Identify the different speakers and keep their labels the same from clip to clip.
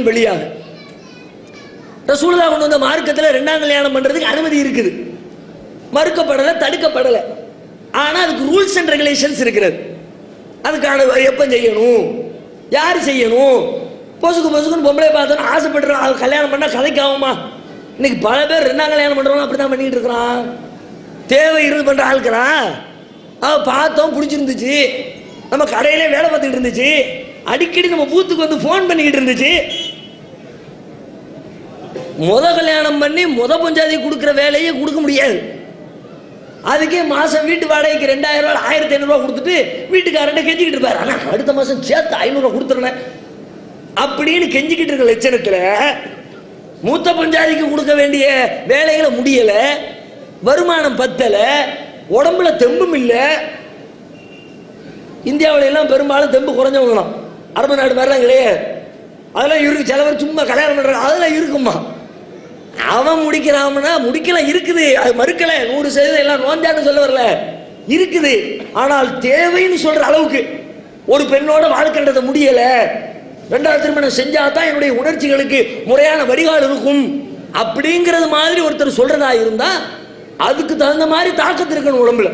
Speaker 1: முறையும் வெளியாக ரசூலுல்லா கொண்டு வந்த மார்க்கத்தில் ரெண்டாம் கல்யாணம் பண்றதுக்கு அனுமதி இருக்குது. மறுக்கப்படலை தடுக்கப்படலை. ஆனா அதுக்கு ரூல்ஸ் அண்ட் ரெகுலேஷன்ஸ் இருக்கிறது. அதுக்கான எப்போ செய்யணும்? யார் செய்யணும்? பொசுக்கு பொசுக்குன்னு பொம்பளை பார்த்தோன்னு ஆசைப்படுறோம் அது கல்யாணம் பண்ணால் கதைக்காகுமா? இன்னைக்கு பல பேர் ரெண்டாம் கல்யாணம் பண்ணுறவங்க அப்படி தான் பண்ணிட்டு இருக்கிறான். தேவை இருந்து பண்ணுற ஆளுக்கிறான் அவ பார்த்தோம் பிடிச்சிருந்துச்சு. நம்ம கடையிலே வேலை பார்த்துக்கிட்டு இருந்துச்சு. அடிக்கடி நம்ம பூத்துக்கு வந்து ஃபோன் பண்ணிக்கிட்டு இருந்துச்சு. முத கல்யாணம் பண்ணி முத பஞ்சாதி கொடுக்குற வேலையை கொடுக்க முடியாது. அதுக்கே மாசம் வீட்டு வாடகைக்கு ரெண்டாயிரம் ரூபாய் ஆயிரத்தி ஐநூறுரூவா கொடுத்துட்டு வீட்டுக்காரன்ட்ட கெஞ்சிக்கிட்டு இருப்பார். ஆனால் அடுத்த மாதம் சேர்த்து ஐநூறுரூவா கொடுத்துருனேன் அப்படின்னு கெஞ்சிக்கிட்டு இருக்க லட்சணத்தில் மூத்த பஞ்சாதிக்கு கொடுக்க வேண்டிய வேலைகளை முடியலை வருமானம் பத்தலை உடம்புல தெம்பும் இல்லை. இந்தியாவில எல்லாம் பெரும்பாலும் தெம்பு குறைஞ்சவங்களாம் அரபு நாடு மாதிரிலாம் கிடையாது. அதெல்லாம் இருக்கு. சிலவர் சும்மா கல்யாணம் பண்ணுறாங்க அதெல்லாம் இருக்குமா அவன் முடிக்கிறான்னா முடிக்கலாம் இருக்குது. அது மறுக்கல. நூறு சதவீதம் எல்லாம் நோந்தான்னு சொல்ல வரல. இருக்குது. ஆனால் தேவைன்னு சொல்ற அளவுக்கு ஒரு பெண்ணோட வாழ்க்கைன்றத முடியல. ரெண்டாவது திருமணம் செஞ்சா தான் என்னுடைய உணர்ச்சிகளுக்கு முறையான வடிகால் இருக்கும். அப்படிங்கிறது மாதிரி ஒருத்தர் சொல்றதா இருந்தா அதுக்கு தகுந்த மாதிரி தாக்கத்து இருக்கணும் உடம்புல.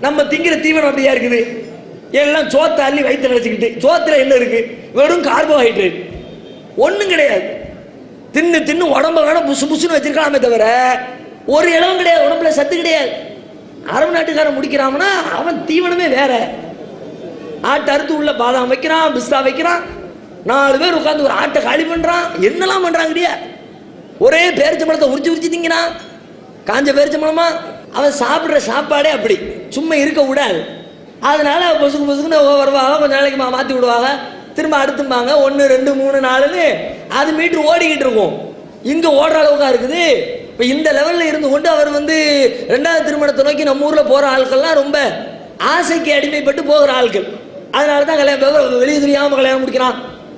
Speaker 1: நம்ம திங்கிற தீவனம் அப்படியா இருக்குது? எல்லாம் சோத்தை அள்ளி வயிற்று நினைச்சுக்கிட்டு சோத்துல என்ன இருக்கு? வெறும் கார்போஹைட்ரேட் ஒன்றும் கிடையாது. தின்னு தின்னு உடம்ப வேணா புசு புசுன்னு வச்சிருக்கலாமே தவிர ஒரு இடம் கிடையாது உடம்புல சத்து கிடையாது. அரபு நாட்டுக்காரன் முடிக்கிறான்னா அவன் தீவனமே வேற. ஆட்டை அறுத்து உள்ள பாதாம் வைக்கிறான் பிஸ்தா வைக்கிறான் நாலு பேர் உட்காந்து ஒரு ஆட்டை காலி பண்றான். என்னெல்லாம் பண்றாங்கடியா ஒரே பேரிச்சம்பழத்தை உரிச்சு உரிச்சு திங்கிறான் காஞ்ச பேரிச்சம்பழமா அவன் சாப்பிட்ற சாப்பாடே அப்படி. சும்மா இருக்க விடாது. அதனால பொசுக்கு பொசுக்குன்னு வருவாங்க கொஞ்ச நாளைக்கு மாற்றி மாத்தி விடுவாங்க. திரும்ப அடுத்தும்பாங்க. ஒன்று ரெண்டு மூணு நாலுன்னு அது மீட்டர் ஓடிக்கிட்டு இருக்கும். இங்கே ஓடுற அளவுக்கா இருக்குது. இப்போ இந்த லெவலில் இருந்து கொண்டு அவர் வந்து ரெண்டாவது திருமணத்தை நோக்கி நம்ம ஊரில் போகிற ஆட்கள்லாம் ரொம்ப ஆசைக்கு அடிமைப்பட்டு போகிற ஆட்கள் அதனால தான் கல்யாணம் வெளியே தெரியாமல் கல்யாணம் முடிக்கிறான்.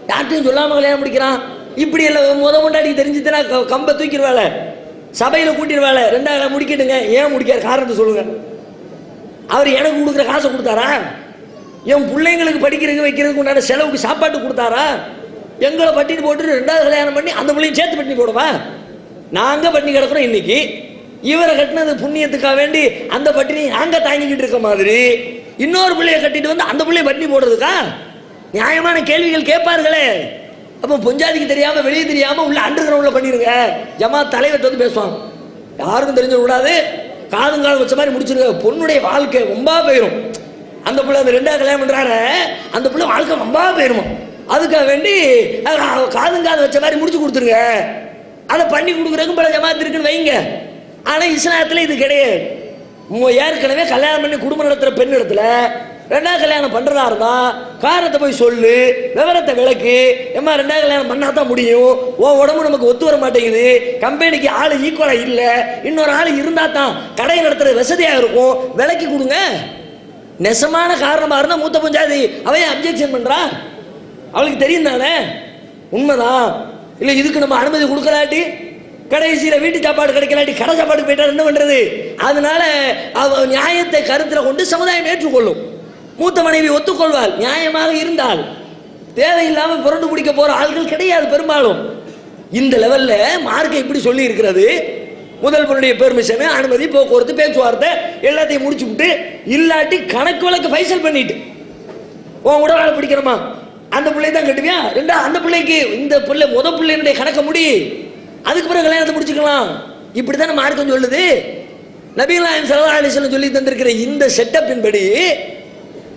Speaker 1: யார்ட்டையும் சொல்லாமல் கல்யாணம் முடிக்கிறான். இப்படி இல்லை முத முண்டாடி தெரிஞ்சுதுன்னா க- கம்பை தூக்கிடுவாள. சபையில் கூட்டிடுவாள. ரெண்டாவது முடிக்கட்டுங்க. ஏன் முடிக்காரு காரணத்தை சொல்லுங்க. அவர் எனக்கு கொடுக்குற காசை கொடுத்தாரா? என் பிள்ளைங்களுக்கு படிக்கிறதுக்கு வைக்கிறதுக்கு உண்டான செலவுக்கு சாப்பாட்டு கொடுத்தாரா? எங்களை பட்டினி போட்டு ரெண்டாவது கல்யாணம் பண்ணி அந்த பிள்ளையும் சேர்த்து பட்டினி போடுவா? நாங்க பட்டினி கிடக்குறோம் இன்னைக்கு. இவரை கட்டினது புண்ணியத்துக்காக வேண்டி அந்த பட்டினி நாங்க தாங்கிக்கிட்டு இருக்க மாதிரி. இன்னொரு பிள்ளைய கட்டிட்டு வந்து அந்த பிள்ளைய பட்டினி போடுறதுக்கா? நியாயமான கேள்விகள் கேட்பார்களே. அப்போ பொஞ்சாதிக்கு தெரியாம வெளியே தெரியாம உள்ள அண்டர் கிரவுண்ட்ல பண்ணிருங்க. ஜமா தலைவர் வந்து பேசுவாங்க யாருக்கும் தெரிஞ்சு விடாது காதும் காலம் வச்ச மாதிரி முடிச்சிருக்க பொண்ணுடைய வாழ்க்கை ரொம்ப போயிடும் அந்த பிள்ளை அந்த ரெண்டாவது கல்யாணம் பண்ணுறாரு அந்த பிள்ளை வாழ்க்கை ரொம்ப போயிருமா? அதுக்காக வேண்டி அஹ், காதும் காது வச்ச மாதிரி முடிச்சு கொடுத்துருங்க. அதை பண்ணி கொடுக்குறதுக்கும் பல ஜமாத்து இருக்குன்னு வைங்க. ஆனால் இஸ்லாத்தில் இது கிடையாது. மு- ஏற்கனவே கல்யாணம் பண்ணி குடும்பம் நடத்துற பெண் இடத்துல ரெண்டாவது கல்யாணம் பண்ணுறதா இருந்தா காரணத்தை போய் சொல்லு விவரத்தை விளக்கு. எம்மா ரெண்டாவது கல்யாணம் பண்ணா தான் முடியும். ஓ உடம்பு நமக்கு ஒத்து வர மாட்டேங்குது. கம்பெனிக்கு ஆள் ஈக்குவலாக இல்லை. இன்னொரு ஆள் இருந்தால் தான் கடையை நடத்துகிற வசதியாக இருக்கும். விலைக்கு கொடுங்க. நெசமான காரணமா இருந்தா மூத்த பஞ்சாதி அவன் அப்ஜெக்ஷன் பண்றா? அவளுக்கு தெரியும் தானே? உண்மைதான். இல்ல இதுக்கு நம்ம அனுமதி கொடுக்கலாட்டி கடைசியில வீட்டு சாப்பாடு கிடைக்கலாட்டி கடை சாப்பாடு போயிட்டா என்ன பண்றது? அதனால அவ நியாயத்தை கருத்துல கொண்டு சமுதாயம் ஏற்றுக்கொள்ளும். மூத்த மனைவி ஒத்துக்கொள்வாள் நியாயமாக இருந்தால். தேவையில்லாமல் புரண்டு பிடிக்க போற ஆள்கள் கிடையாது பெரும்பாலும். இந்த லெவல்ல மார்க்கை இப்படி சொல்லி இருக்கிறது முதல் பெர்மிஷனு அனுமதி போக்குவரத்து பேச்சுவார்த்தை எல்லாத்தையும் முடிச்சு விட்டு இல்லாட்டி கணக்கு வழக்கு ஃபைசல் பண்ணிட்டு. உன் உடலால பிடிக்கிறமா அந்த பிள்ளை தான் கட்டுவியா? ரெண்டா அந்த பிள்ளைக்கு இந்த பிள்ளை முத பிள்ளையினுடைய கணக்க முடி. அதுக்கு பிறகு கல்யாணத்தை முடிச்சுக்கலாம். இப்படி தானே மார்க்கம் சொல்லுது. நபிகளாயம் சல்லா அலிஸ்லம் சொல்லி தந்திருக்கிற இந்த செட்டப்பின் படி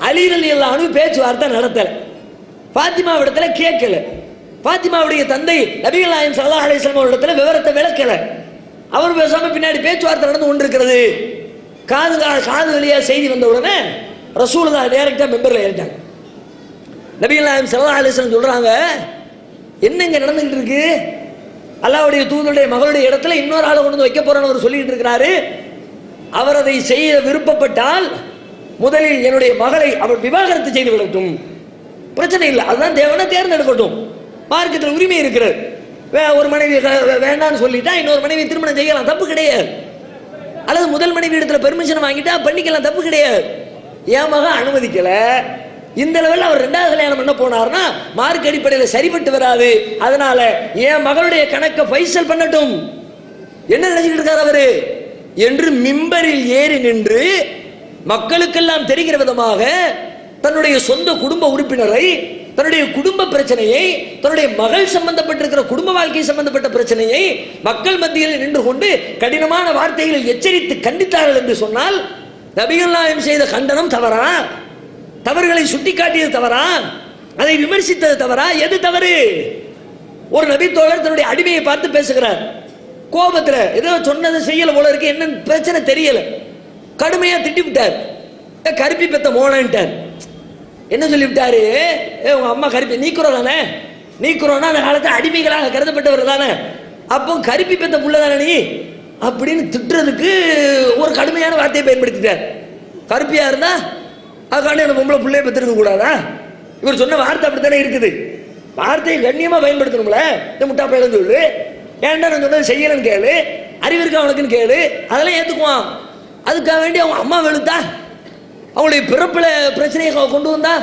Speaker 1: அலிரலி அல்லானு பேச்சுவார்த்தை நடத்தல. பாத்திமாவிடத்துல கேட்கல. பாத்திமாவுடைய தந்தை நபிகளாயம் சல்லா அலிஸ்லாம் இடத்துல விவரத்தை விளக்கலை. அவர் பேசாம பின்னாடி பேச்சுவார்த்தை நடந்து கொண்டிருக்கிறது. காது கா- காது வழியாக செய்தி வந்த உடனே ரசூலுல்லா டைரக்டா மெம்பர்ல ஏறிட்டாங்க. நபிகள் நாயம் சல்லா அலிஸ்லாம் சொல்றாங்க என்ன இங்க நடந்துகிட்டு இருக்கு? அல்லாவுடைய தூதருடைய மகளுடைய இடத்துல இன்னொரு ஆளை கொண்டு வந்து வைக்க போறேன்னு அவர் சொல்லிட்டு இருக்கிறாரு. அவர் அதை செய்ய விருப்பப்பட்டால் முதலில் என்னுடைய மகளை அவர் விவாகரத்து செய்து விடட்டும். பிரச்சனை இல்லை. அதுதான் தேவனை தேர்ந்தெடுக்கட்டும். மார்க்கத்தில் உரிமை இருக்கிறது. ஒரு மனைவி வே- வேண்டாம்னு சொல்லிட்டா இன்னொரு மனைவி திருமணம் செய்யலாம். தப்பு கிடையாது. அல்லது முதல் மனைவி இடத்துல பெர்மிஷன் வாங்கிட்டா பண்ணிக்கலாம். தப்பு கிடையாது. என் மகன் அனுமதிக்கல. இந்த லெவலில் அவர் ரெண்டாவது கல்யாணம் பண்ண போனார்னா மார்க் அடிப்படையில் சரிப்பட்டு வராது. அதனால என் மகளுடைய கணக்கை பைசல் பண்ணட்டும். என்ன நினைச்சுக்கிட்டு இருக்கார் அவரு? என்று மிம்பரில் ஏறி நின்று மக்களுக்கெல்லாம் தெரிகிற விதமாக தன்னுடைய சொந்த குடும்ப உறுப்பினரை தன்னுடைய குடும்ப பிரச்சனையை தன்னுடைய மகள் சம்பந்தப்பட்டிருக்கிற குடும்ப வாழ்க்கை சம்பந்தப்பட்ட பிரச்சனையை மக்கள் மத்தியில் நின்று கொண்டு கடினமான வார்த்தைகளில் எச்சரித்து கண்டித்தார்கள் என்று சொன்னால் நபிகள் நாயம் செய்த கண்டனம் தவறா? தவறுகளை சுட்டிக்காட்டியது தவறா? அதை விமர்சித்தது தவறா? எது தவறு? ஒரு நபி தோழர் தன்னுடைய அடிமையை பார்த்து பேசுகிறார். கோபத்தில் ஏதோ சொன்னதை செய்யல போல இருக்கு என்னன்னு பிரச்சனை தெரியல. கடுமையா திட்டி விட்டார் கருப்பி பெத்த மோனன்ட்டார் என்ன சொல்லிவிட்டாரு? ஏ உங்க அம்மா கருப்பி நீக்குறோம் தானே நீக்குறோம்னா அந்த காலத்தில் அடிமைகளாக கருதப்பட்டவர் தானே. அப்போ கருப்பி பெத்த புள்ள தானே நீ? அப்படின்னு திட்டுறதுக்கு ஒரு கடுமையான வார்த்தையை பயன்படுத்திட்டார். கருப்பியா இருந்தா அதுக்காண்டி அந்த பொம்பளை பிள்ளைய பெற்றிருக்க கூடாதா? இவர் சொன்ன வார்த்தை அப்படித்தானே இருக்குது. வார்த்தையை கண்ணியமா பயன்படுத்தணும்ல? இந்த முட்டா பையன் சொல்லு. ஏன்டா நான் சொன்னது செய்யலன்னு கேளு. அறிவு இருக்கா அவனுக்குன்னு கேளு. அதெல்லாம் ஏத்துக்குவான். அதுக்காக வேண்டி அவங்க அம்மா வெளுத்தா அவங்களுடைய பிறப்பில் பிரச்சனையை கொண்டு வந்தா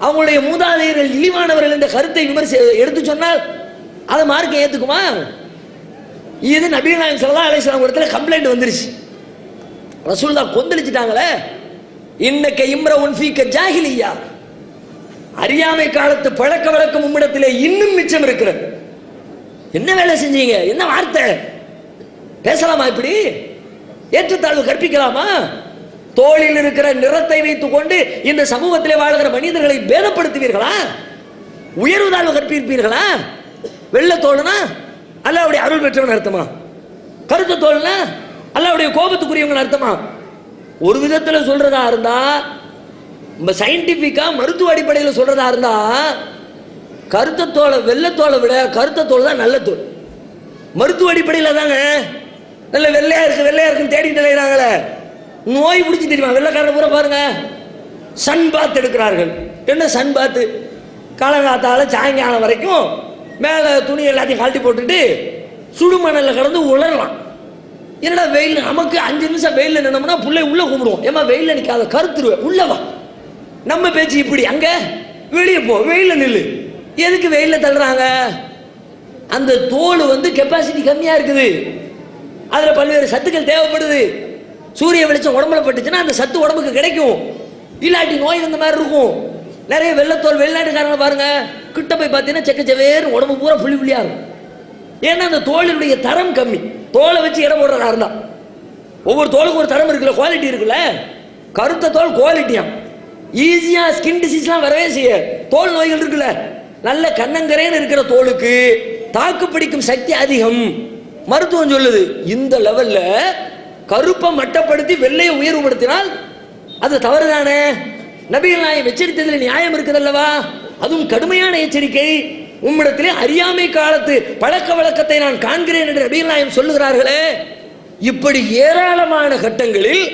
Speaker 1: அவங்களுடைய மூதாதையர்கள் இழிவானவர்கள் என்ற கருத்தை விமர்சி எடுத்து சொன்னால் அதை மார்க்க ஏற்றுக்குமா இது நபீநாயகம் நாயம் சல்லா அலிஸ்லாம் இடத்துல கம்ப்ளைண்ட் வந்துருச்சு. ரசூல்லா கொந்தளிச்சிட்டாங்களே. இன்னக்க இம்ர உன்ஃபீக்க ஜாகிலியா அறியாமை காலத்து பழக்க வழக்கம் உம்மிடத்திலே இன்னும் மிச்சம் இருக்கிறது. என்ன வேலை செஞ்சீங்க? என்ன வார்த்தை? பேசலாமா இப்படி? ஏற்றத்தாழ்வு கற்பிக்கலாமா? தோளில் இருக்கிற நிறத்தை வைத்துக் கொண்டு இந்த சமூகத்திலே வாழ்கிற மனிதர்களை பேதப்படுத்துவீர்களா? உயர்வு தாழ்வு கற்பிப்பீர்களா? வெள்ள தோல்னா அல்லாவுடைய அருள் பெற்றவன் அர்த்தமா? கருத்து தோல்னா அல்லாவுடைய கோபத்துக்குரியவங்க அர்த்தமா? ஒரு விதத்துல சொல்றதா இருந்தா சயின்டிபிக்கா மருத்துவ அடிப்படையில் சொல்றதா இருந்தா கருத்த தோலை வெள்ளத்தோலை விட கருத்த தோல் தான் நல்ல தோல் மருத்துவ அடிப்படையில் தாங்க. நல்ல வெள்ளையா இருக்கு வெள்ளையா இருக்குன்னு தேடிட்டு அலைகிறாங்களே நோய் பிடிச்சி தெரியுமா? வெள்ளைக்காரரை பூரா பாருங்க. சன் பாத் எடுக்கிறார்கள். என்ன சன் பாத்து காலங்காத்தால சாயங்காலம் வரைக்கும் மேலே துணி எல்லாத்தையும் கழட்டி போட்டுட்டு சுடுமணல்ல கடந்து உளரலாம் என்னடா வெயில்? நமக்கு அஞ்சு நிமிஷம் வெயிலில் நின்னோம்னா பிள்ளை உள்ள கும்பிடுவோம் ஏமா வெயிலில் நிற்காத கருத்துருவேன் உள்ளவா நம்ம பேச்சு இப்படி. அங்க வெளியே போ. வெயிலில் நில்லு. எதுக்கு வெயிலில் தள்ளுறாங்க? அந்த தோல் வந்து கெப்பாசிட்டி கம்மியா இருக்குது. அதுல பல்வேறு சத்துக்கள் தேவைப்படுது. சூரிய வெளிச்சம் உடம்புல பட்டுச்சுன்னா அந்த சத்து உடம்புக்கு கிடைக்கும். இல்லாட்டி நோய் வந்த மாதிரி இருக்கும். நிறைய வெள்ளத்தோல் வெளிநாட்டுக்காரங்க பாருங்க கிட்ட போய் பார்த்தீங்கன்னா செக்க செவேறு உடம்பு பூரா புள்ளி புள்ளியா இருக்கும். ஏன்னா அந்த தோலினுடைய தரம் கம்மி. தோலை வச்சு இடம் போடுறதா இருந்தா. ஒவ்வொரு தோலுக்கும் ஒரு தரம் இருக்குல்ல குவாலிட்டி இருக்குல்ல. கருத்த தோல் குவாலிட்டியா ஈஸியா ஸ்கின் டிசீஸ்லாம் வரவே செய்ய தோல் நோய்கள் இருக்குல்ல. நல்ல கண்ணங்கரேன்னு இருக்கிற தோலுக்கு தாக்கு பிடிக்கும் சக்தி அதிகம். மருத்துவம் சொல்லுது இந்த லெவல்ல கருப்பை மட்டப்படுத்தி வெள்ளையை உயர்வுபடுத்தினால் அது தவறுதானே? நபிகள் நாயம் எச்சரித்ததில் நியாயம் இருக்குதல்லவா? அதுவும் கடுமையான எச்சரிக்கை. உம்மிடத்திலே அறியாமை காலத்து பழக்க வழக்கத்தை நான் காண்கிறேன் என்று நபிகள் நாயம் சொல்லுகிறார்களே. இப்படி ஏராளமான கட்டங்களில்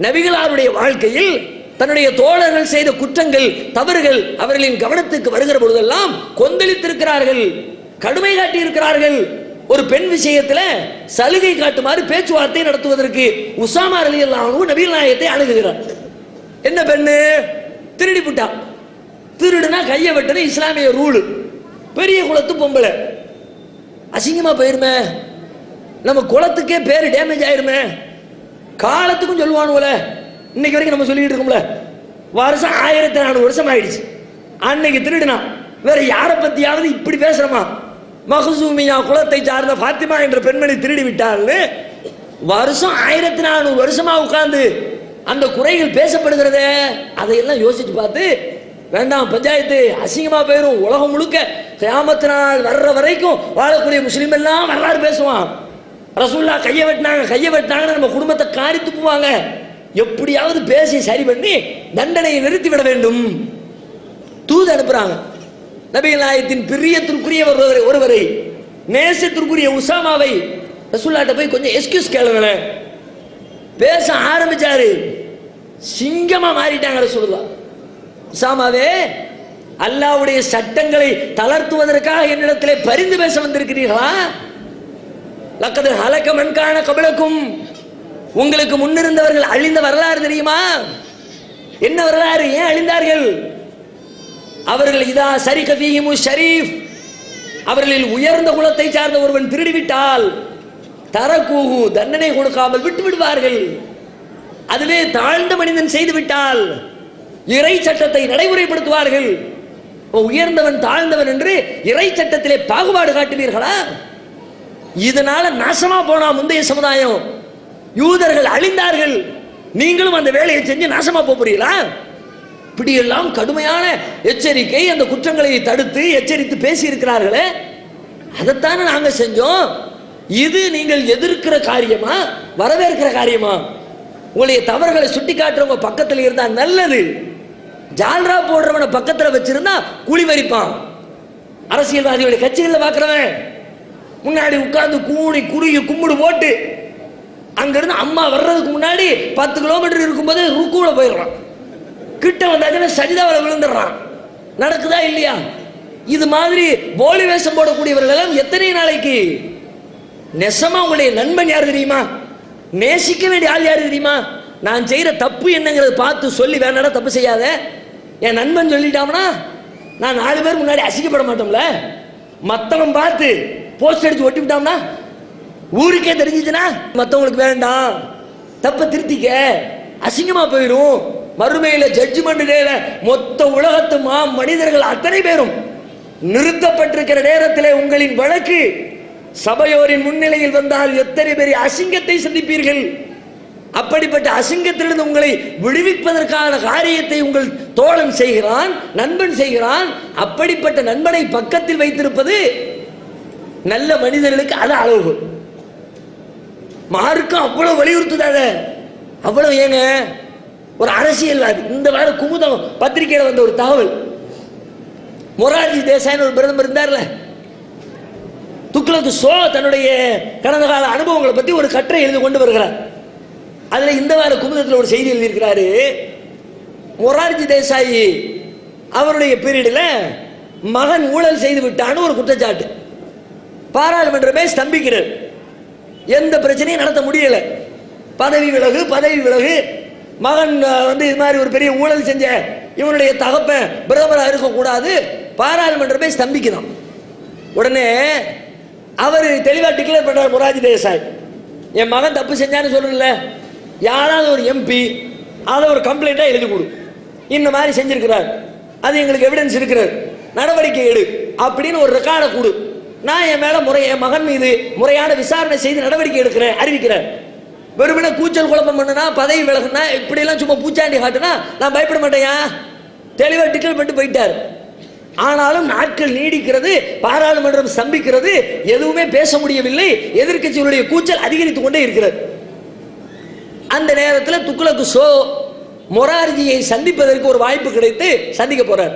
Speaker 1: நபிகளாருடைய வாழ்க்கையில் தன்னுடைய தோழர்கள் செய்த குற்றங்கள் தவறுகள் அவர்களின் கவனத்துக்கு வருகிற பொழுதெல்லாம் கொந்தளித்திருக்கிறார்கள் கடுமை காட்டியிருக்கிறார்கள். ஒரு பெண் விஷயத்தில் சலுகை காட்டுமாறு பேச்சுவார்த்தை நடத்துவதற்கு உசாமா அலி அல்லாஹ் நபீல் நாயகத்தை அணுகுகிறார். என்ன பெண்ணு? திருடி புட்டா. திருடுனா கையை வெட்டணும் இஸ்லாமிய ரூலு பெரிய குளத்து பொம்பளை. அசிங்கமா போயிருமே. நம்ம குளத்துக்கே பேர் டேமேஜ் ஆயிருமே. காலத்துக்கும் சொல்லுவானுல இன்னைக்கு வரைக்கும் நம்ம சொல்லிட்டு இருக்கோம்ல. வருஷம் ஆயிரத்தி நானூறு வருஷம் ஆயிடுச்சு. அன்னைக்கு திருடுனா. வேற யாரை பத்தியாவது இப்படி பேசுறமா? மகசூமியா குலத்தை சார்ந்த ஃபாத்திமா என்ற பெண்மணி திருடி விட்டாள்னு வருஷம் ஆயிரத்தி நானூறு வருஷமா உட்கார்ந்து அந்த குறைகள் பேசப்படுகிறதே? அதையெல்லாம் யோசிச்சு பார்த்து வேண்டாம் பஞ்சாயத்து அசிங்கமா போயிடும் உலகம் முழுக்க கிராமத்து நாள் வர்ற வரைக்கும் வாழக்கூடிய முஸ்லீம் எல்லாம் வரலாறு பேசுவான். ரசூல்லா கையை வெட்டினாங்க கையை வெட்டினாங்கன்னு நம்ம குடும்பத்தை காரி துப்புவாங்க. எப்படியாவது பேசி சரி பண்ணி தண்டனையை நிறுத்தி விட வேண்டும். தூது அனுப்புறாங்க. நபிகளாயத்தின் பிரியத்திற்குரிய ஒருவரை ஒருவரை நேசத்திற்குரிய உசாமாவை ரசுல்லாட்ட போய் கொஞ்சம் எஸ்கியூஸ் கேளுங்களேன். பேச ஆரம்பிச்சாரு. சிங்கமா மாறிட்டாங்க ரசூல்லா உசாமாவே அல்லாவுடைய சட்டங்களை தளர்த்துவதற்காக என்னிடத்திலே பரிந்து பேச வந்திருக்கிறீர்களா? லக்கது ஹலக்க மண்கான கபிலக்கும். உங்களுக்கு முன்னிருந்தவர்கள் அழிந்த வரலாறு தெரியுமா? என்ன வரலாறு? ஏன் அழிந்தார்கள்? அவர்கள் இதா சரி கபியுமு ஷரீஃப். அவர்களில் உயர்ந்த குலத்தை சார்ந்த ஒருவன் திருடிவிட்டால் தரக்கூகு தண்டனை கொடுக்காமல் விட்டு விடுவார்கள். அதுவே தாழ்ந்த மனிதன் செய்து விட்டால் இறை சட்டத்தை நடைமுறைப்படுத்துவார்கள். ஓ, உயர்ந்தவன் தாழ்ந்தவன் என்று இறை சட்டத்திலே பாகுபாடு காட்டுவீர்களா? இதனால நாசமா போனா முந்தைய சமுதாயம். யூதர்கள் அழிந்தார்கள். நீங்களும் அந்த வேலையை செஞ்சு நாசமா போறீங்களா இப்படியெல்லாம் கடுமையான எச்சரிக்கை அந்த குற்றங்களை தடுத்து எச்சரித்து பேசியிருக்கிறார்களே அதைத்தானே நாங்கள் செஞ்சோம். இது நீங்கள் எதிர்க்கிற காரியமா வரவேற்கிற காரியமா? உங்களுடைய தவறுகளை சுட்டி காட்டுறவங்க பக்கத்தில் இருந்தா நல்லது. ஜால்ரா போடுறவனை பக்கத்தில் வச்சிருந்தா குழி வரிப்பான். அரசியல்வாதிகளுடைய கட்சிகளில் பார்க்குறவன் முன்னாடி உட்கார்ந்து கூணி குறுகி கும்பிடு போட்டு அங்கிருந்து அம்மா வர்றதுக்கு முன்னாடி பத்து கிலோமீட்டர் இருக்கும்போது ருக்குல போயிடுறான். கிட்ட வந்தாச்சுன்னா சஜிதாவில் விழுந்துடுறான். நடக்குதா இல்லையா? இது மாதிரி போலி வேஷம் போடக்கூடியவர்கள் எல்லாம் எத்தனை நாளைக்கு? நெசமா உங்களுடைய நண்பன் யார் தெரியுமா? நேசிக்க வேண்டிய ஆள் யார் தெரியுமா? நான் செய்கிற தப்பு என்னங்கிறத பார்த்து சொல்லி வேணாடா தப்பு செய்யாத? என் நண்பன் சொல்லிட்டாம்னா? நான் நாலு பேர் முன்னாடி அசிக்கப்பட மாட்டோம்ல? மத்தவன் பார்த்து போஸ்ட் அடிச்சு ஒட்டி விட்டான்னா ஊருக்கே தெரிஞ்சிச்சுன்னா? மற்றவங்களுக்கு வேண்டாம். தப்பை திருத்திக்க. அசிங்கமாக போயிடும். மறுமையில ஜட்ஜ்மெண்ட் டேல மொத்த உலகத்து மா மனிதர்கள் அத்தனை பேரும் நிறுத்தப்பட்டிருக்கிற நேரத்தில் உங்களின் வழக்கு சபையோரின் முன்னிலையில் வந்தால் எத்தனை பெரிய அசிங்கத்தை சந்திப்பீர்கள்? அப்படிப்பட்ட அசிங்கத்திலிருந்து உங்களை விடுவிப்பதற்கான காரியத்தை உங்கள் தோழன் செய்கிறான் நண்பன் செய்கிறான். அப்படிப்பட்ட நண்பனை பக்கத்தில் வைத்திருப்பது நல்ல மனிதர்களுக்கு அது அளவு. மார்க்கம் அவ்வளவு வலியுறுத்துதாத அவ்வளவு ஏங்க? ஒரு அரசியல்வாதி இந்த வாரம் குமுதம் பத்திரிகையில் வந்த ஒரு தகவல். மொரார்ஜி தேசாய்னு ஒரு பிரதமர் இருந்தார்ல. துக்ளக்கு சோ தன்னுடைய கடந்த கால அனுபவங்களை பத்தி ஒரு கட்டுரை எழுதி கொண்டு வருகிறார். அதுல இந்த வார குமுதத்தில் ஒரு செய்தி எழுதியிருக்கிறாரு. மொரார்ஜி தேசாயி அவருடைய பீரியடில் மகன் ஊழல் செய்து விட்டான்னு ஒரு குற்றச்சாட்டு. பாராளுமன்றமே ஸ்தம்பிக்கிறது எந்த பிரச்சனையும் நடத்த முடியல. பதவி விலகு பதவி விலகு மகன் வந்து இது மாதிரி ஒரு பெரிய ஊழல் செஞ்ச இவனுடைய தகப்பன் பிரதமராக இருக்கக்கூடாது பாராளுமன்றமே ஸ்தம்பிக்குதான் உடனே அவர் தெளிவாக டிக்ளேர் பண்ணுறார் மொராஜி தேசாய். என் மகன் தப்பு செஞ்சான்னு சொல்லல யாராவது ஒரு எம்பி அதை ஒரு கம்ப்ளைண்ட்டாக எழுதி கொடு. இந்த மாதிரி செஞ்சிருக்கிறார். அது எங்களுக்கு எவிடன்ஸ் இருக்கிறது. நடவடிக்கை எடு அப்படின்னு ஒரு ரெக்கார்டை கொடு. நான் என் மேலே முறை என் மகன் மீது முறையான விசாரணை செய்து நடவடிக்கை எடுக்கிறேன் அறிவிக்கிறேன். வெறுமனே கூச்சல் குழப்பம் பண்ணுனா பதவி விலகுனா இப்படியெல்லாம் சும்மா பூச்சாண்டி காட்டுனா நான் பயப்பட மாட்டேயா தெளிவாக டிக்ளேர் பண்ணிட்டு போயிட்டார். ஆனாலும் நாட்கள் நீடிக்கிறது பாராளுமன்றம் ஸ்தம்பிக்கிறது எதுவுமே பேச முடியவில்லை எதிர்கட்சிகளுடைய கூச்சல் அதிகரித்துக் கொண்டே இருக்கிறது. அந்த நேரத்தில் துக்ளக்கு சோ மொரார்ஜியை சந்திப்பதற்கு ஒரு வாய்ப்பு கிடைத்து சந்திக்க போறார்.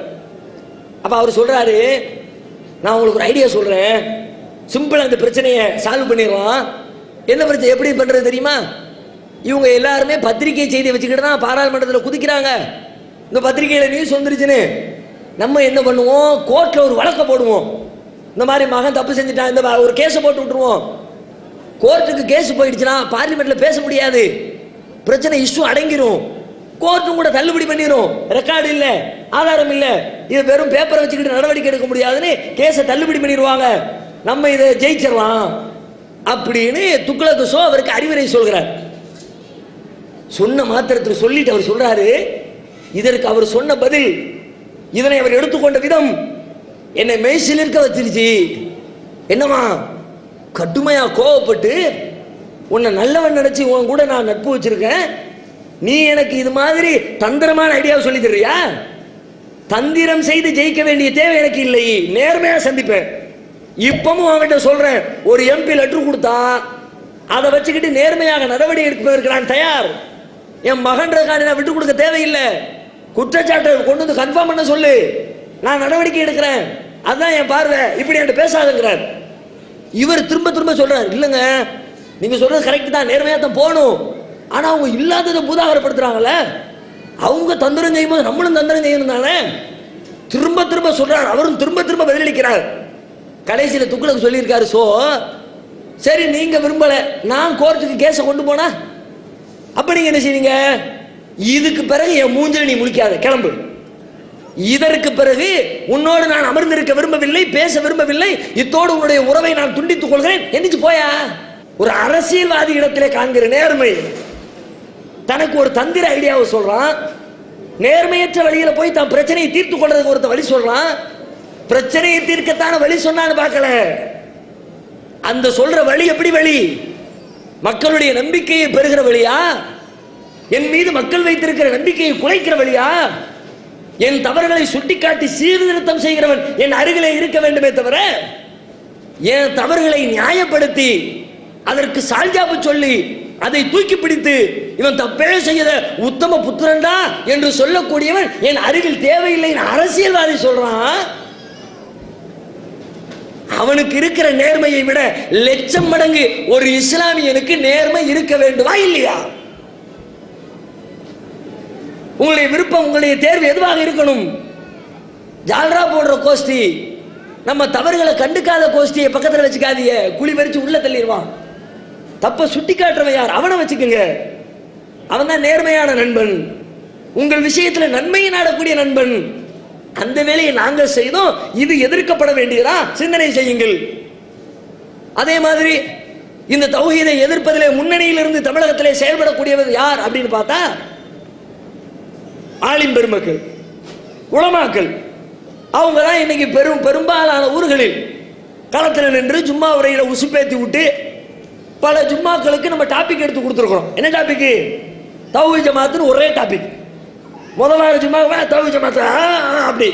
Speaker 1: அப்ப அவர் சொல்றாரு நான் உங்களுக்கு ஒரு ஐடியா சொல்றேன். சிம்பிள் அந்த பிரச்சனையை சால்வ் பண்ணிடலாம். என்ன பிரச்சனை எப்படி பண்றது தெரியுமா? இவங்க எல்லாருமே பத்திரிகை செய்தியை வச்சுக்கிட்டு தான் பாராளுமன்றத்தில் குதிக்கிறாங்க. இந்த பத்திரிகையில் நியூஸ் வந்துருச்சுன்னு. நம்ம என்ன பண்ணுவோம்? கோர்ட்டில் ஒரு வழக்கை போடுவோம். இந்த மாதிரி மகன் தப்பு செஞ்சுட்டான் இந்த ஒரு கேஸை போட்டு விட்டுருவோம். கோர்ட்டுக்கு கேஸ் போயிடுச்சுன்னா பார்லிமெண்ட்டில் பேச முடியாது. பிரச்சனை இஷ்யூ அடங்கிரும். கோர்ட்டும் கூட தள்ளுபடி பண்ணிடும் ரெக்கார்டு இல்லை ஆதாரம் இல்லை. இது வெறும் பேப்பரை வச்சுக்கிட்டு நடவடிக்கை எடுக்க முடியாதுன்னு கேஸை தள்ளுபடி பண்ணிடுவாங்க. நம்ம இதை ஜெயிச்சிடலாம். அப்படின்னு துக்ளகுசோ அவருக்கு அறிவுரை சொல்கிறார். சொன்ன மாத்திரத்தில் சொல்லிட்டு அவர் சொல்றாரு இதற்கு அவர் சொன்ன பதில் இதனை அவர் எடுத்துக்கொண்ட விதம் என்னை மெய்சில் இருக்க வச்சிருச்சு. என்னமா கடுமையா கோவப்பட்டு உன்னை நல்லவன் நினைச்சு உன் கூட நான் நட்பு வச்சிருக்கேன். நீ எனக்கு இது மாதிரி தந்திரமான ஐடியாவை சொல்லி தர்றியா? தந்திரம் செய்து ஜெயிக்க வேண்டிய தேவை எனக்கு இல்லை. நேர்மையா சந்திப்பேன். இப்பவும் அவன்கிட்ட சொல்றேன் ஒரு எம்பி லெட்டர் கொடுத்தா அதை வச்சுக்கிட்டு நேர்மையாக நடவடிக்கை எடுப்பதற்கு நான் தயார். என் மகன்றதுக்காண்டி நான் விட்டு கொடுக்க தேவையில்லை. குற்றச்சாட்டை கொண்டு வந்து கன்ஃபார்ம் பண்ண சொல்லு. நான் நடவடிக்கை எடுக்கிறேன். அதுதான் என் பார்வை. இப்படி என்கிட்ட பேசாதுங்கிறார். இவர் திரும்ப திரும்ப சொல்றாரு இல்லைங்க நீங்க சொல்றது கரெக்ட் தான். நேர்மையாக தான் போகணும். ஆனா அவங்க இல்லாததை பூதாகரப்படுத்துறாங்கல்ல. அவங்க தந்திரம் செய்யும் போது நம்மளும் தந்திரம் செய்யணும் தானே? திரும்ப திரும்ப சொல்றார். அவரும் திரும்ப திரும்ப பதிலளிக்கிறார். கடைசியில் துக்குளுக்கு சொல்லியிருக்காரு ஸோ சரி நீங்கள் விரும்பலை. நான் கோர்ட்டுக்கு கேஸை கொண்டு போனா? அப்போ நீங்கள் என்ன செய்வீங்க? இதுக்கு பிறகு என் மூஞ்சில நீ முழிக்காத கிளம்பு. இதற்கு பிறகு உன்னோடு நான் அமர்ந்திருக்க விரும்பவில்லை பேச விரும்பவில்லை இத்தோடு உன்னுடைய உறவை நான் துண்டித்துக் கொள்கிறேன். எந்திரிச்சு போயா? ஒரு அரசியல்வாதி இடத்திலே காண்கிற நேர்மை. தனக்கு ஒரு தந்திர ஐடியாவை சொல்றான். நேர்மையற்ற வழியில போய் தான் பிரச்சனையை தீர்த்து கொள்றதுக்கு ஒருத்த வழி சொல்றான். பிரச்சனையை தீர்க்கத்தான வழி சொன்னான்னு பார்க்கல. அந்த சொல்ற வழி எப்படி வழி? மக்களுடைய நம்பிக்கையை பெறுகிற வழியா? என் மீது மக்கள் வைத்திருக்கிற நம்பிக்கையை குலைக்கிற வழியா? என் தவறுகளை சுட்டிக்காட்டி சீர்திருத்தம் செய்கிறவன் என் அருகிலே இருக்க வேண்டுமே தவிர என் தவறுகளை நியாயப்படுத்தி அதற்கு சால்ஜாப்பு சொல்லி அதை தூக்கி பிடித்து இவன் தப்பே செய்யத உத்தம புத்திரன்டா என்று சொல்லக்கூடியவன் என் அருகில் தேவையில்லை அரசியல்வாதி சொல்றான். அவனுக்கு இருக்கிற நேர்மையை விட லட்சம் மடங்கு ஒரு இஸ்லாமியனுக்கு நேர்மை இருக்க வேண்டுமா இல்லையா? உங்களுடைய விருப்பம் உங்களுடைய தேர்வு எதுவாக இருக்கணும்? ஜால்ரா போடுற கோஷ்டி நம்ம தவறுகளை கண்டுக்காத கோஷ்டியை பக்கத்தில் வச்சுக்காதீங்க. குழி பறிச்சு உள்ள தள்ளிடுவான். தப்ப சுட்டி காட்டுறவன் யார்? அவனை வச்சுக்கோங்க. அவன் தான் நேர்மையான நண்பன். உங்கள் விஷயத்தில் நன்மையை நாடக்கூடிய நண்பன். அந்த வேலையை நாங்கள் செய்தோம். இது எதிர்க்கப்பட வேண்டியதா? சிந்தனை செய்யுங்கள். அதே மாதிரி இந்த தௌஹீதை எதிர்ப்பதிலே முன்னணியில் இருந்து தமிழகத்திலே செயல்படக்கூடியவர் யார் அப்படின்னு பார்த்தா ஆளின் பெருமக்கள் உளமாக்கள் அவங்க தான் இன்னைக்கு பெரும் பெரும்பாலான ஊர்களில் களத்தில் நின்று ஜும்மா உரையில உசுப்பேத்தி விட்டு பல ஜும்மாக்களுக்கு நம்ம டாபிக் எடுத்து கொடுத்துருக்குறோம். என்ன டாபிக் தௌஹி ஜமாத்துன்னு ஒரே டாபிக் முதலாவது ஜும்மா தௌஹி ஜமாத்து? ஆ, அப்படி.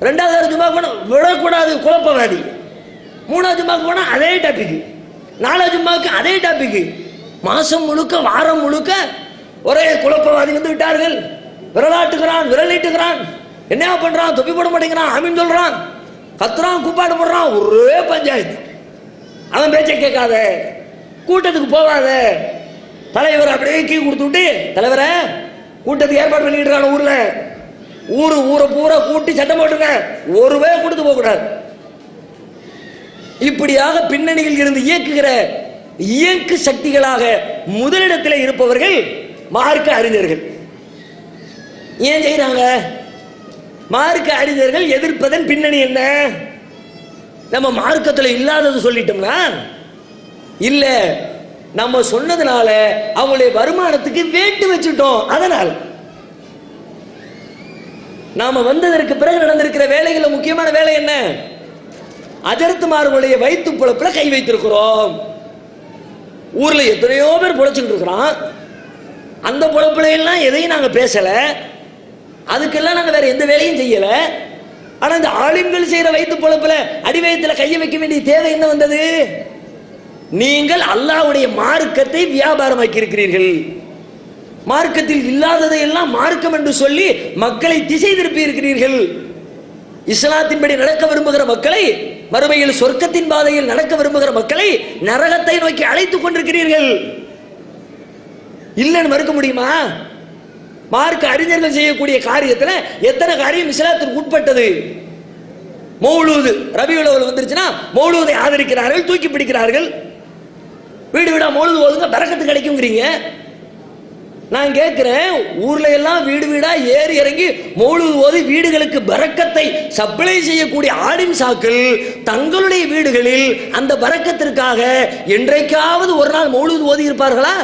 Speaker 1: ரெண்டாவது ஜும்மா போனால் விடக்கூடாது குழப்பவாதி. மூணாவது ஜும்மாக்கு போனால் அதே டாபிக் நாலாவது ஜும்மாவுக்கு அதே டாபிக் மாதம் முழுக்க வாரம் முழுக்க ஒரே குழப்பவாதி வந்து விட்டார்கள் விரலாட்டுகிறான் விரலிட்டுகிறான். என்ன பண்ணுறான் தொப்பி போட மாட்டேங்கிறான் அமின் சொல்கிறான் கத்துறான் கூப்பாடு போடுறான் ஒரே பஞ்சாயத்து. அவன் பேச்சை கேட்காத. கூட்டத்துக்கு போகாத. தலைவர் அப்படியே கீ கொடுத்து விட்டு தலைவரை கூட்டத்துக்கு ஏற்பாடு பண்ணிட்டு ஊர்ல. ஊரு ஊரை பூரா கூட்டி சட்டம் போட்டுங்க. ஒருவே கொடுத்து போக கூடாது. இப்படியாக பின்னணியில் இருந்து இயக்குகிற இயக்கு சக்திகளாக முதலிடத்தில் இருப்பவர்கள் மார்க்க அறிஞர்கள். ஏன் செய்யறாங்க மார்க்க அறிஞர்கள் எதிர்ப்பதன் பின்னணி என்ன? நம்ம மார்க்கத்தில் இல்லாதது சொல்லிட்டோம்னா இல்லை நம்ம சொன்னதுனால அவங்களுடைய வருமானத்துக்கு வேட்டு வச்சுட்டோம். அதனால் நாம வந்ததற்கு பிறகு நடந்திருக்கிற வேலைகள்ல முக்கியமான வேலை என்ன? அஜர்த்துமார்களுடைய வயிற்று புழப்புல கை வைத்திருக்கிறோம். ஊர்ல எத்தனையோ பேர் புழைச்சிக்கிட்டு இருக்கிறோம் அந்த பொழப்புல எல்லாம் எதையும் நாங்க பேசல. அதுக்கெல்லாம் நாங்க வேற எந்த வேலையும் செய்யல. ஆனா இந்த ஆளுங்கள் செய்யற வயிற்று பொழப்புல அடி வயிற்றுல கையை வைக்க வேண்டிய தேவை என்ன வந்தது? நீங்கள் அல்லாஹ்வுடைய மார்க்கத்தை வியாபாரமாக்கி இருக்கிறீர்கள் மார்க்கத்தில் இல்லாததை எல்லாம் மார்க்கம் என்று சொல்லி மக்களை திசை திருப்பி இருக்கிறீர்கள் இஸ்லாத்தின்படி நடக்க விரும்புகிற மக்களை மறுமையில் சொர்க்கத்தின் பாதையில் நடக்க விரும்புகிற மக்களை நரகத்தை நோக்கி அழைத்துக் கொண்டிருக்கிறீர்கள். இல்லைன்னு மறுக்க முடியுமா? மார்க்க அறிஞர்கள் செய்யக்கூடிய காரியத்தில் எத்தனை காரியம் இஸ்லாத்திற்கு உட்பட்டது? மௌலூது ரபியுலவில் வந்துருச்சுன்னா மௌலூதை ஆதரிக்கிறார்கள் தூக்கி பிடிக்கிறார்கள். வீடு வீடா மொழுது ஓதுங்க பறக்கத்து கிடைக்குங்கிறீங்க. நான் கேட்கிறேன் ஊர்ல எல்லாம் வீடு வீடா ஏறி இறங்கி மௌலூது ஓதி வீடுகளுக்கு பறக்கத்தை சப்ளை செய்யக்கூடிய ஆடின் சாக்கள் தங்களுடைய வீடுகளில் அந்த பறக்கத்திற்காக என்றைக்காவது ஒரு நாள் மௌலூது ஓதி இருப்பார்களா?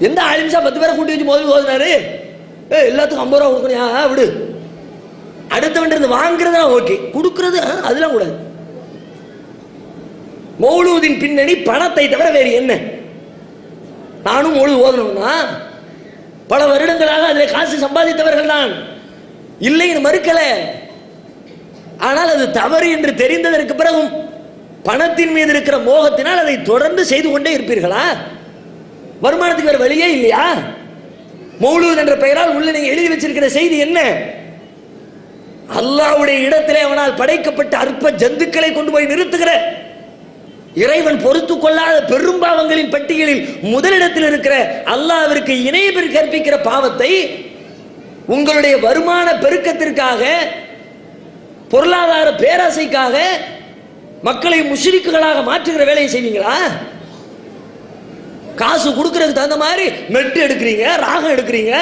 Speaker 1: எந்த ஆலிம்சா பத்து பேரை கூட்டி வச்சு மோதி ஓதினாரு ஏ எல்லாத்துக்கும் ஐம்பது ரூபா கொடுக்கணும். விடு. அடுத்தவன் இருந்து வாங்குறதா ஓகே. கொடுக்கறது ஆ, அதெல்லாம் கூடாது. மௌலூதின் பின்னணி பணத்தை தவிர வேறு என்ன? நானும் மொழி ஓதணும்னா பல வருடங்களாக அதில் காசு சம்பாதித்தவர்கள் தான். இல்லைன்னு மறுக்கல. ஆனால் அது தவறு என்று தெரிந்ததற்கு பிறகும் பணத்தின் மீது இருக்கிற மோகத்தினால் அதை தொடர்ந்து செய்து கொண்டே இருப்பீர்களா? வருமானத்துக்கு வேறு வழியே இல்லையா? மௌலூத் என்ற பெயரால் உள்ள நீங்க எழுதி வச்சிருக்கிற செய்தி என்ன? அல்லாவுடைய இடத்திலே அவனால் படைக்கப்பட்ட அற்ப ஜந்துக்களை கொண்டு போய் நிறுத்துகிற இறைவன் பொறுத்து கொள்ளாத பெரும்பாவங்களின் பட்டியலில் முதலிடத்தில் இருக்கிற அல்லாவிற்கு இணையபில் கற்பிக்கிற பாவத்தை உங்களுடைய வருமான பெருக்கத்திற்காக பொருளாதார பேராசைக்காக மக்களை முஷிரிக்குகளாக மாற்றுகிற வேலையை செய்வீங்களா? காசு கொடுக்கறதுக்கு தகுந்த மாதிரி மெட்டு எடுக்கிறீங்க ராகம் எடுக்கிறீங்க